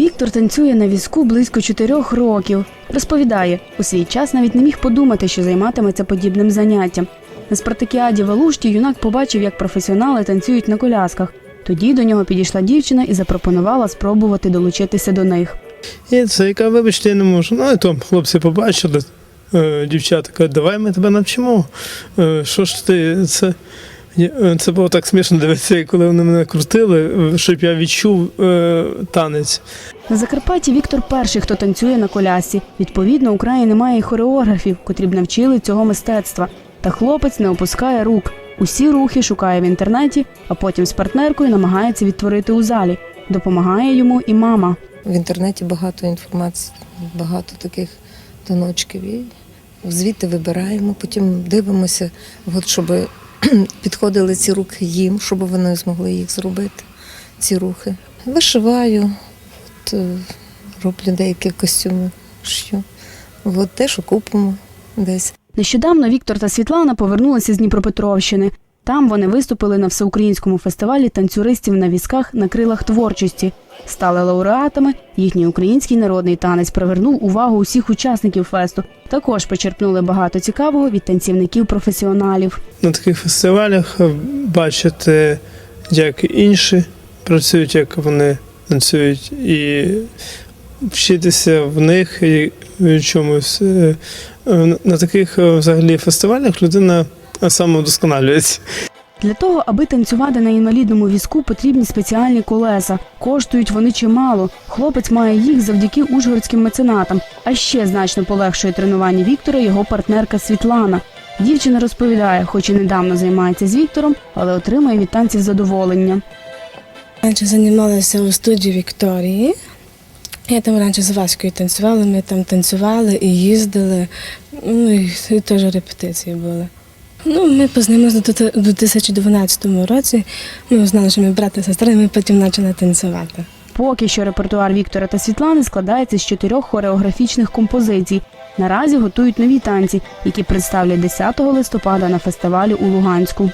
Віктор танцює на візку близько чотирьох років. Розповідає, у свій час навіть не міг подумати, що займатиметься подібним заняттям. На спартакіаді в Алушті юнак побачив, як професіонали танцюють на колясках. Тоді до нього підійшла дівчина і запропонувала спробувати долучитися до них. І це яка, вибачте, я не можу. Ну, то хлопці побачили, е, дівчата кажуть, давай ми тебе навчимо. Е, Що ж ти, це. Е, Це було так смішно дивитися, коли вони мене крутили, е, щоб я відчув е, танець. На Закарпатті Віктор перший, хто танцює на колясці. Відповідно, у краї немає і хореографів, котрі б навчили цього мистецтва. Та хлопець не опускає рук. Усі рухи шукає в інтернеті, а потім з партнеркою намагається відтворити у залі. Допомагає йому і мама. В інтернеті багато інформації, багато таких тоночків. І звідти вибираємо, потім дивимося, от, щоб підходили ці руки їм, щоб вони змогли їх зробити, ці рухи. Вишиваю, от, е, роблю деякі костюми, шью. От те, що купимо десь. Нещодавно Віктор та Світлана повернулися з Дніпропетровщини. Там вони виступили на всеукраїнському фестивалі танцюристів на візках на крилах творчості. Стали лауреатами. Їхній український народний танець привернув увагу усіх учасників фесту. Також почерпнули багато цікавого від танцівників професіоналів. На таких фестивалях е, бачити, як інші працюють, як вони танцюють, і вчитися в них і чомусь. Е, е, На таких взагалі фестивалях людина самовдосконалюється. Для того, аби танцювати на інвалідному візку, потрібні спеціальні колеса. Коштують вони чимало. Хлопець має їх завдяки ужгородським меценатам. А ще значно полегшує тренування Віктора його партнерка Світлана. Дівчина розповідає, хоч і недавно займається з Віктором, але отримує від танців задоволення. Раніше займалася у студії Вікторії. Я там раніше з Ваською танцювала, ми там танцювали і їздили, ну і, і теж репетиції були. Ну, ми познайомилися у 2012 році. Ми знали, що ми брат і сестра, і ми потім почали танцювати. Поки що репертуар Віктора та Світлани складається з чотирьох хореографічних композицій. Наразі готують нові танці, які представлять 10 листопада на фестивалі у Луганську.